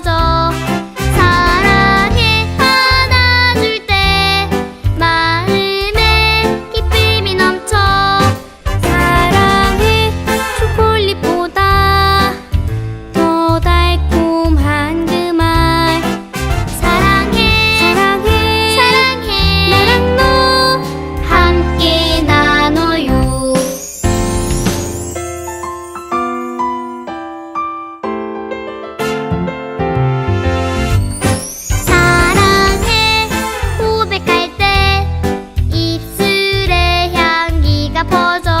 떨어져 깊어져